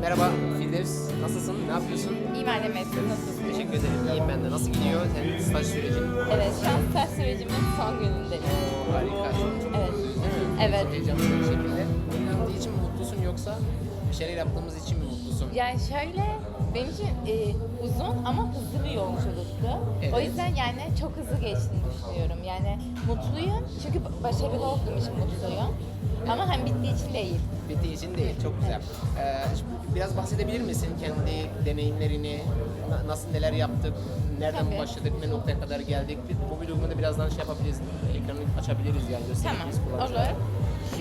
Merhaba Firdevs, nasılsın? Ne yapıyorsun? İyi madem Mesut, nasılsın? Teşekkür ederim. İyiyim ben de. Nasıl gidiyor senin staj sürecin? Evet, şu an staj sürecimin son günündeyim. Oo, harika. Evet. Evet. Çok heyecanlı bir şekilde. Uyandığı için mi mutlusun yoksa bir şeyler yaptığımız için mi mutlusun? Yani şöyle, benim için e, uzun ama hızlı bir yolculuktu. Evet. O yüzden yani çok hızlı geçtiğini düşünüyorum. Yani mutluyum çünkü başarılı olduğum için mutluyum. Ama hem bittiği için değil. Bittiği için değil. Çok güzel. Ee, şimdi biraz bahsedebilir misin kendi deneyimlerini? na- Nasıl neler yaptık? Nereden Tabii. başladık? Ne noktaya kadar geldik? Mobil uygulamada birazdan şey yapabiliriz. Ekranı açabiliriz yani. Tamam, olur.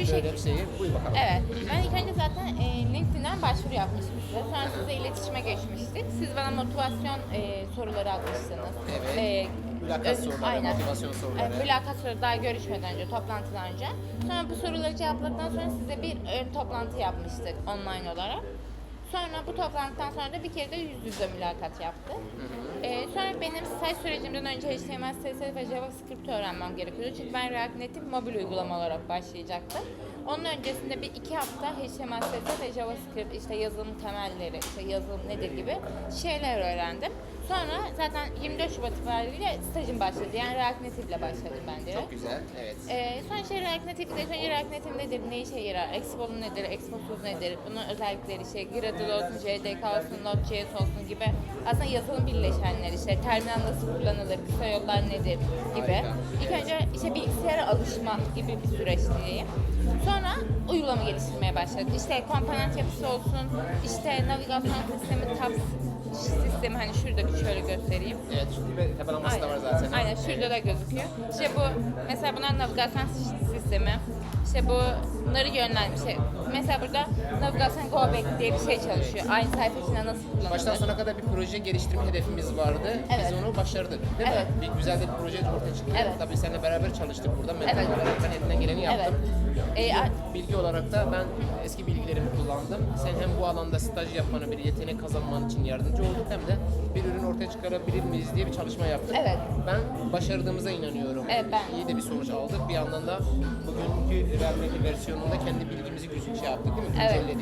Şu şekilde. şeyi. Buyur bakalım. Evet. Ben ilk önce zaten e, LinkedIn'den başvuru yapmıştım size. Sonra size iletişime geçmiştik. Siz bana motivasyon e, soruları atmıştınız. Evet. E, Mülakat öz- soruları, aynen. motivasyon soruları. Evet, mülakat soruları daha görüşmeden önce, toplantıdan önce. Sonra bu soruları cevapladıktan sonra size bir ön toplantı yapmıştık online olarak. Sonra bu toplantıdan sonra da bir kere de yüz yüze mülakat yaptık. Ee, sonra benim staj sürecimden önce HTML, CSS ve JavaScript öğrenmem gerekiyordu. Çünkü ben React Native mobil uygulama olarak başlayacaktım. Onun öncesinde bir iki hafta HTML, CSS ve JavaScript, işte yazılım temelleri, işte yazılım nedir gibi şeyler öğrendim. Sonra zaten 24 Şubat itibariyle stajım başladı. Yani React Native ile başladım ben direkt. Çok güzel. Evet. Ee, son şey React Native'de önce React Native nedir, ne işe yarar, Expo'nun nedir, Expos'uz nedir, bunun özellikleri işte Gradle olsun, JDK olsun, Node.js olsun gibi aslında yazılım birleşenler işte terminal nasıl kullanılır, kısa yollar nedir gibi. Harika. İlk önce işte bilgisayara alışma gibi bir süreç diyeyim. Sonra uygulama geliştirmeye başladık. İşte komponent yapısı olsun, işte navigasyon sistemi, tab sistemi hani şurada şöyle göstereyim. Evet, bir tabelaması da var zaten. Aynen şurada da gözüküyor. İşte bu mesela bunlar navigasyon sistemi. İşte bunları yönlendirmiş. İşte mesela burada navigasyon go back diye bir şey çalışıyor. Aynı sayfa içinde nasıl kullanılır? Baştan sona kadar bir proje geliştirme hedefimiz vardı. Evet. Biz onu başardık. Değil Evet. mi? Bir güzel de bir proje ortaya çıktı. Evet. Tabii seninle beraber çalıştık burada. Mentor Evet. ben elinden geleni Evet. yaptım. Ee, a- Bilgi olarak da ben eski bilgilerimi kullandım. Sen hem bu alanda staj yapmanı, bir yetenek kazanman için yardımcı olduk hem de bir ürün ortaya çıkarabilir miyiz diye bir çalışma yaptık. Evet. Ben başardığımıza inanıyorum. Evet, ben- İyi de bir sonuç aldık. Bir yandan da bugünkü Real Madrid versiyonunda kendi bilgimizi güzel şey yaptık değil mi? Evet.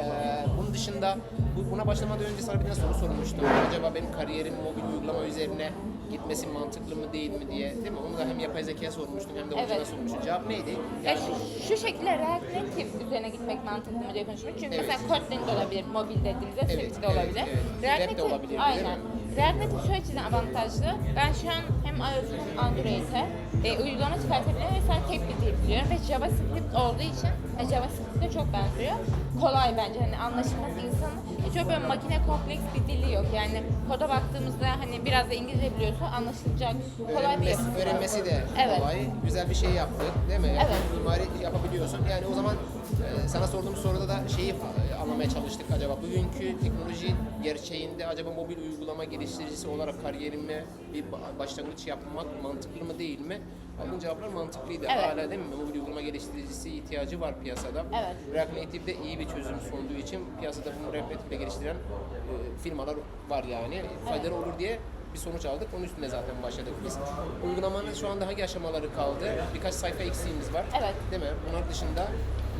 Ee, bunun dışında bu- buna başlamadan önce sana bir tane soru sormuştum. Acaba benim kariyerim mobil uygulama üzerine gitmesi mantıklı mı değil mi diye değil mi? Onu da hem yapay zekaya sormuştum hem de hocana Evet. sormuştum. Cevap neydi? Ya şu, şu şekilde React Native üzerine gitmek mantıklı mı diye konuşmuş. Çünkü Evet. mesela Kotlin de olabilir, mobil dediğimizde Evet, Swift de evet, olabilir. evet. React Web de Native- olabilir, Aynen. React Native şu açıdan avantajlı. Ben şu an hem iOS hem Android'e e, uygulama çıkartabiliyorum ve sadece tek bir dil biliyorum. Ve JavaScript olduğu için e, JavaScript'e çok benziyor. Kolay bence hani anlaşılması insanın hiç öyle böyle makine kompleks bir dili yok. Yani koda baktığımızda hani biraz da İngilizce biliyorsa anlaşılacak kolay bir Öğrenmesi, var. öğrenmesi de Evet. kolay. Güzel bir şey yaptık değil mi? Evet. Mimari yapabiliyorsun. Yani o zaman e, sana sorduğum soruda da şeyi e, anlamaya çalıştık acaba. Bugünkü teknoloji gerçeğinde acaba mobil uygulama geliştiricisi olarak kariyerime bir ba- başlangıç yapmak mantıklı mı değil mi? Aldığın cevaplar mantıklıydı. Evet. Hala değil mi? Mobil uygulama geliştiricisi ihtiyacı var piyasada. Evet. React Native'de iyi bir çözüm sunduğu için piyasada bunu React Native'de geliştiren e, firmalar var yani. Faydalı olur diye bir sonuç aldık. Onun üstüne zaten başladık biz. Uygulamanın şu anda hangi aşamaları kaldı? Birkaç sayfa eksiğimiz var. Evet. Değil mi? Bunlar dışında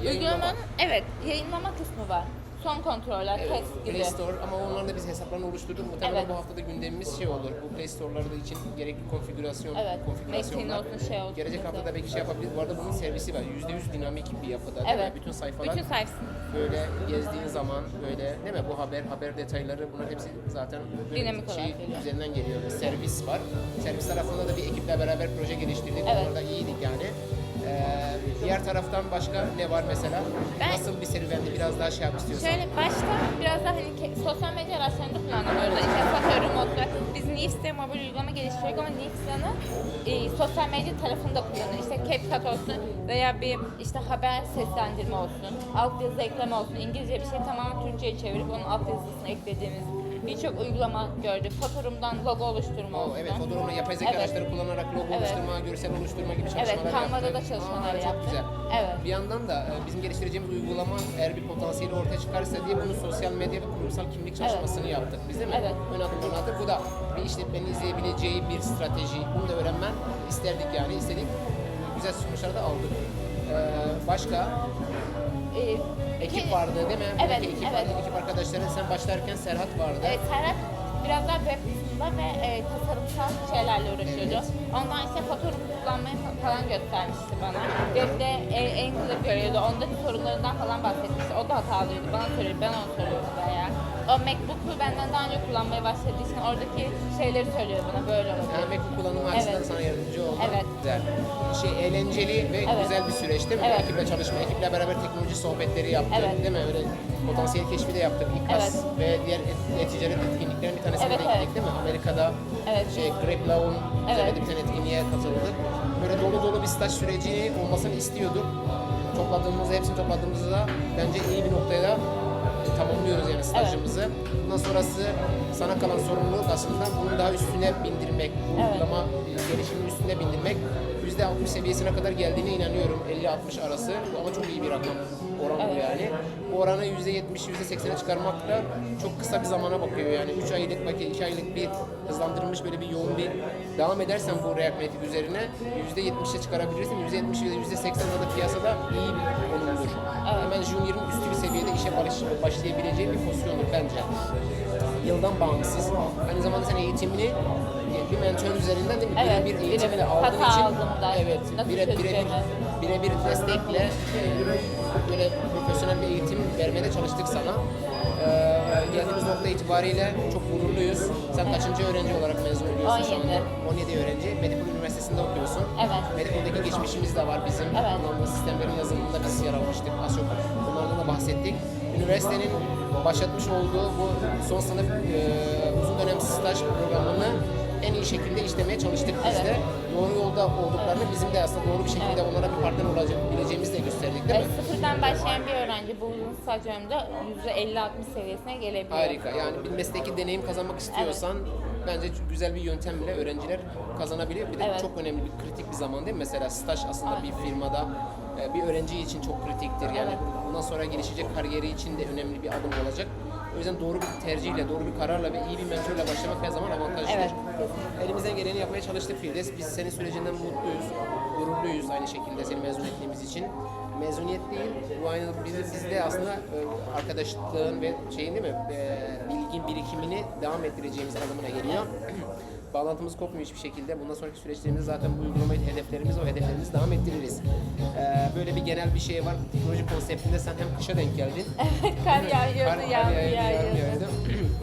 yayınlama. Uygulamanın evet yayınlama kısmı var. Son kontroller, Evet, test gibi. Play Store ama onların da biz hesaplarını oluşturduk. Muhtemelen Evet. bu haftada gündemimiz şey olur. Bu Play Store'larda için gerekli konfigürasyon, Evet, konfigürasyonlar. şey olsun, Gelecek hafta da belki şey yapabilir. Bu arada bunun servisi var. %100 dinamik bir yapıda. Evet. Bütün sayfalar Bütün sayfası. böyle gezdiğin zaman böyle değil mi bu haber haber detayları bunlar hepsi zaten Dinamik olarak geliyor. üzerinden geliyor. Servis var. Servis tarafında da bir ekiple beraber proje geliştirdik. Evet. Orada iyiydik yani. Ee, diğer taraftan başka ne var mesela? Ben- Nasıl bir serüvendi biraz daha şey yap istiyorsan. Şöyle başta biraz daha hani ke- sosyal medya araçlarında kullanıyoruz. İşte Satori modda biz Nifs'te mobil uygulama geliştiriyoruz ama Nifs'ını e, sosyal medya tarafında kullanıyoruz. İşte CapCut olsun veya bir işte haber seslendirme olsun, altyazı ekleme olsun, İngilizce bir şey tamamen Türkçe'ye çevirip onun altyazısını eklediğimiz birçok uygulama gördük. Fotorumdan logo oluşturma Oo, olsun. evet, Fodor'un yapay zeka Evet. araçları kullanarak logo Evet. oluşturma, görsel oluşturma gibi çalışmalar Evet, Canva'da yaptık. da çalışmalar Aa, Çok yaptık. güzel. Evet. Bir yandan da e, bizim geliştireceğimiz uygulama eğer bir potansiyeli ortaya çıkarsa diye bunu sosyal medya ve kurumsal kimlik çalışmasını yaptık. Biz değil mi? Evet. Ön adımlarını attık. Bu da bir işletmenin izleyebileceği bir strateji. Bunu da öğrenmen isterdik yani. istedik. Güzel sonuçlar da aldık. Ee, başka Ee, ekip ki- vardı değil mi? Evet, Buradaki ekip, evet. ekip arkadaşların sen başlarken Serhat vardı. Evet, Serhat biraz daha web kısmında ve e, tasarımsal şeylerle uğraşıyordu. Ondan işte fotoğraf kullanmayı fa- falan göstermişti bana. Web'de e, Angular görüyordu. Ondaki sorunlarından falan bahsetmişti. O da hatalıydı. Bana soruyordu. Ben ona soruyordum bayağı. O MacBook'u benden daha önce kullanmaya başladığı için oradaki şeyleri söylüyor bana böyle olabilir. Yani Macbook kullanımı açısından Evet. sana yardımcı oldu. Evet. Güzel. Şey eğlenceli ve Evet. güzel bir süreç değil mi? Evet. Ekiple çalışma, ekiple beraber teknoloji sohbetleri yaptık Evet. değil mi? Öyle potansiyel keşfi de yaptık. İKAS Evet. ve diğer et- e-ticaret etkinliklerin bir tanesine Evet, de evet. gittik değil mi? Amerika'da Evet. şey Greg Law'un düzenlediği Evet. bir tane etkinliğe katıldık. Böyle dolu dolu bir staj süreci olmasını istiyorduk. Topladığımızda, hepsini topladığımızda bence iyi bir noktaya da tamamlıyoruz yani stajımızı. Bundan sonrası sana kalan sorumluluk aslında bunu daha üstüne bindirmek, bu Evet. uygulama gelişimin üstüne bindirmek. %60 seviyesine kadar geldiğine inanıyorum. 50-60 arası Bu ama çok iyi bir rakam. Oran bu Evet. yani. Bu oranı %70, %80'e çıkarmak da çok kısa bir zamana bakıyor yani. 3 aylık, belki 2 aylık bir hızlandırılmış böyle bir yoğun bir devam edersen bu React Native üzerine %70'e çıkarabilirsin. %70 ya da %80'de de piyasada iyi bir konumdur. Hemen Junior'ın üstü bir seviyede işe baş- başlayabileceği bir pozisyondur bence. Yıldan bağımsız. Aynı zamanda sen eğitimini bir mentor üzerinden değil mi? Evet, Birebir eğitimle birebir. aldığın için aldığımda evet, nasıl bire, birebir, birebir destekle e, böyle profesyonel bir eğitim vermeye çalıştık sana. Ee, geldiğimiz nokta itibariyle çok gururluyuz. Sen kaçıncı öğrenci olarak mezun oluyorsun şu 17. anda? 17 öğrenci. Medipol Üniversitesi'nde okuyorsun. Evet. Medipol'deki geçmişimiz de var bizim. Evet. Kullanılan sistemlerin yazılımında biz yer almıştık. Az çok bunlardan da bahsettik. Üniversitenin başlatmış olduğu bu son sınıf e, uzun dönem staj programını en iyi şekilde işlemeye çalıştık biz de. Doğru yolda olduklarını bizim de aslında doğru bir şekilde onlara bir partner olabileceğimizi de gösterdik değil mi? sıfırdan başlayan bir öğrenci bu uzun staj döneminde %50-60 seviyesine gelebiliyor. Harika. Yani bir mesleki deneyim kazanmak istiyorsan bence güzel bir yöntemle öğrenciler kazanabiliyor. Bir de Evet. çok önemli bir kritik bir zaman değil mi? Mesela staj aslında bir firmada e, bir öğrenci için çok kritiktir. Yani Evet. bundan sonra gelişecek kariyeri için de önemli bir adım olacak. O yüzden doğru bir tercihle, doğru bir kararla ve iyi bir mentorla başlamak her zaman avantajlıdır. Evet. Elimizden geleni yapmaya çalıştık Firdevs. Biz senin sürecinden mutluyuz, gururluyuz aynı şekilde seni mezun ettiğimiz için. Mezuniyet değil, bu aynı bizim bizde aslında e, arkadaşlığın ve şeyin değil mi, e, bilgin birikimini devam ettireceğimiz anlamına geliyor. Bağlantımız kopmuyor hiçbir şekilde. Bundan sonraki süreçlerimizde zaten bu uygulamayı hedeflerimiz, o hedeflerimizi devam ettiririz. E, böyle bir genel bir şey var. Teknoloji konseptinde sen hem kışa denk geldin, Kar yağıyordu, Kar- kar yağmur yağıyordu, yağıyordu. yağıyordu.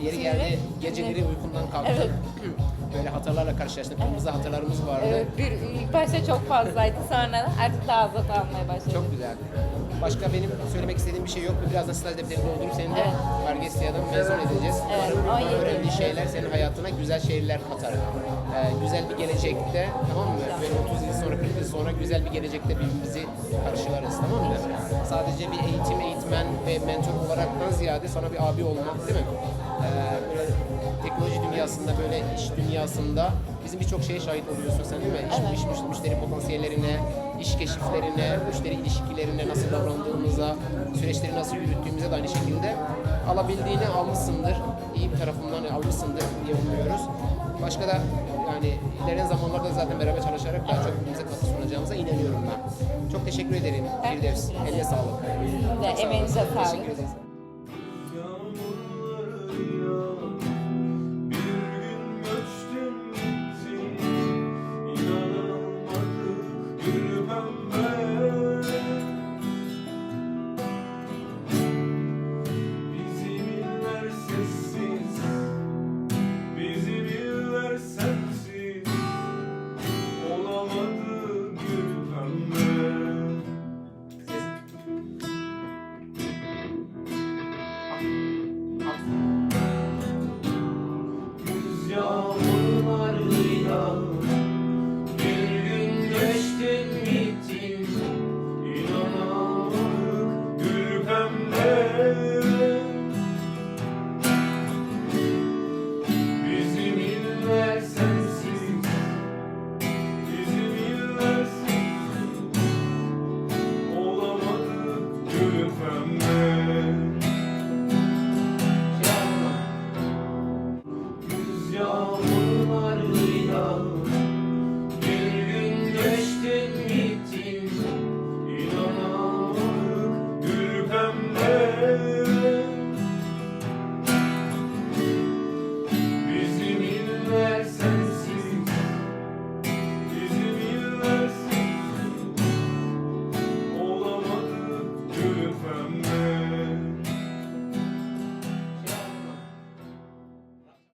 Yeri geldi geceleri uykundan kalktın. Evet. Böyle hatalarla karşılaştık. Kırmızı hatalarımız vardı. Evet, bir, ilk başta çok fazlaydı sonra artık daha azalt almaya başladı. Çok güzel. Başka benim söylemek istediğim bir şey yok. Birazdan staj defterini doldurup seni de Evet. Mezun edeceğiz. Evet, Umarım yedi. öğrendiği şeyler senin hayatına güzel şeyler katar. Ee, güzel bir gelecekte tamam mı? Böyle 30 yıl sonra 40 yıl sonra güzel bir gelecekte birbirimizi karşılarız tamam mı? Sadece bir eğitim, eğitmen ve mentor olaraktan ziyade sana bir abi olmak değil mi? Ee, böyle teknoloji dünyasında böyle iş dünyasında bizim birçok şeye şahit oluyorsun sen değil mi? İş, Evet. iş, müş- müşteri potansiyellerine, iş keşiflerine, müşteri ilişkilerine nasıl davrandığımıza, süreçleri nasıl yürüttüğümüze de aynı şekilde alabildiğini almışsındır, iyi bir tarafından almışsındır diye umuyoruz. Başka da yani ilerleyen zamanlarda zaten beraber çalışarak daha çok birbirimize katkı sunacağımıza inanıyorum ben. Çok teşekkür ederim Firdevs. Eline sağlık. Sağ emeğinize sağlık. Teşekkür ederiz. love.